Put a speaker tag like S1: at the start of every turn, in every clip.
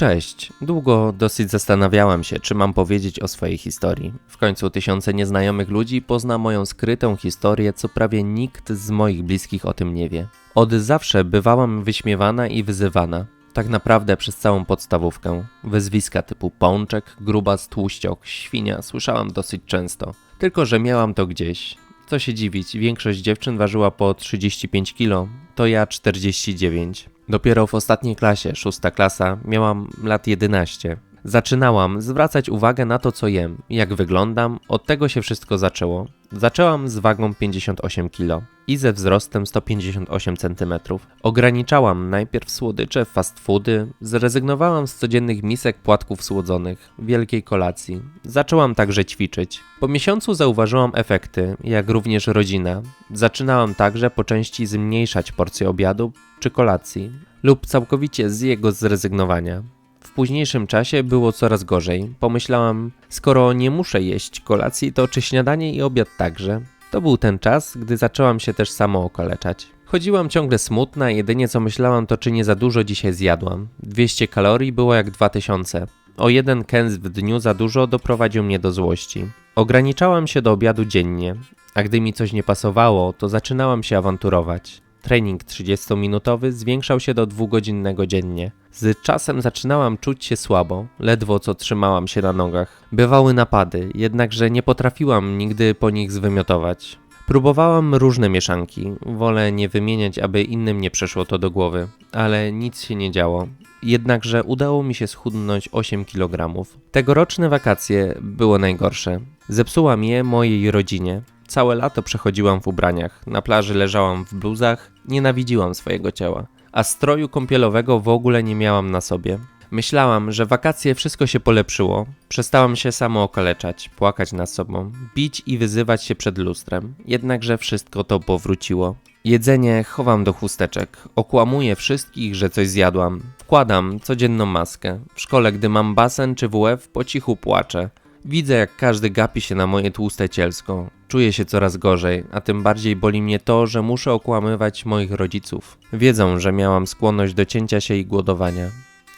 S1: Cześć. Długo dosyć zastanawiałam się, czy mam powiedzieć o swojej historii. W końcu tysiące nieznajomych ludzi pozna moją skrytą historię, co prawie nikt z moich bliskich o tym nie wie. Od zawsze bywałam wyśmiewana i wyzywana. Tak naprawdę przez całą podstawówkę. Wyzwiska typu pączek, grubas, tłuściok, świnia słyszałam dosyć często. Tylko, że miałam to gdzieś. Co się dziwić, większość dziewczyn ważyła po 35 kg, to ja 49. Dopiero w ostatniej klasie, szósta klasa, miałam lat 11. Zaczynałam zwracać uwagę na to, co jem, jak wyglądam, od tego się wszystko zaczęło. Zaczęłam z wagą 58 kg i ze wzrostem 158 cm. Ograniczałam najpierw słodycze, fast foody, zrezygnowałam z codziennych misek płatków słodzonych, wielkiej kolacji. Zaczęłam także ćwiczyć. Po miesiącu zauważyłam efekty, jak również rodzina. Zaczynałam także po części zmniejszać porcje obiadu czy kolacji lub całkowicie z jego zrezygnowania. W późniejszym czasie było coraz gorzej. Pomyślałam, skoro nie muszę jeść kolacji, to czy śniadanie i obiad także? To był ten czas, gdy zaczęłam się też samo okaleczać. Chodziłam ciągle smutna, jedynie co myślałam to czy nie za dużo dzisiaj zjadłam. 200 kalorii było jak 2000. O jeden kęs w dniu za dużo doprowadził mnie do złości. Ograniczałam się do obiadu dziennie, a gdy mi coś nie pasowało, to zaczynałam się awanturować. Trening 30-minutowy zwiększał się do dwugodzinnego dziennie. Z czasem zaczynałam czuć się słabo, ledwo co trzymałam się na nogach. Bywały napady, jednakże nie potrafiłam nigdy po nich zwymiotować. Próbowałam różne mieszanki, wolę nie wymieniać, aby innym nie przeszło to do głowy, ale nic się nie działo. Jednakże udało mi się schudnąć 8 kg. Tegoroczne wakacje było najgorsze. Zepsułam je mojej rodzinie. Całe lato przechodziłam w ubraniach, na plaży leżałam w bluzach, nienawidziłam swojego ciała, a stroju kąpielowego w ogóle nie miałam na sobie. Myślałam, że wakacje wszystko się polepszyło. Przestałam się samo okaleczać, płakać nad sobą, bić i wyzywać się przed lustrem. Jednakże wszystko to powróciło. Jedzenie chowam do chusteczek. Okłamuję wszystkich, że coś zjadłam. Wkładam codzienną maskę. W szkole, gdy mam basen czy WF, po cichu płaczę. Widzę, jak każdy gapi się na moje tłuste cielsko. Czuję się coraz gorzej, a tym bardziej boli mnie to, że muszę okłamywać moich rodziców. Wiedzą, że miałam skłonność do cięcia się i głodowania.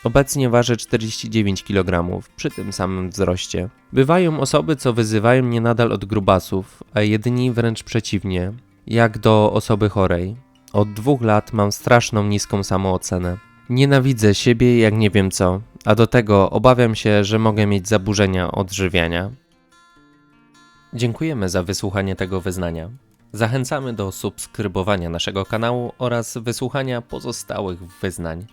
S1: Obecnie ważę 49 kg, przy tym samym wzroście. Bywają osoby, co wyzywają mnie nadal od grubasów, a jedni wręcz przeciwnie, jak do osoby chorej. Od dwóch lat mam straszną niską samoocenę. Nienawidzę siebie jak nie wiem co, a do tego obawiam się, że mogę mieć zaburzenia odżywiania. Dziękujemy za wysłuchanie tego wyznania. Zachęcamy do subskrybowania naszego kanału oraz wysłuchania pozostałych wyznań.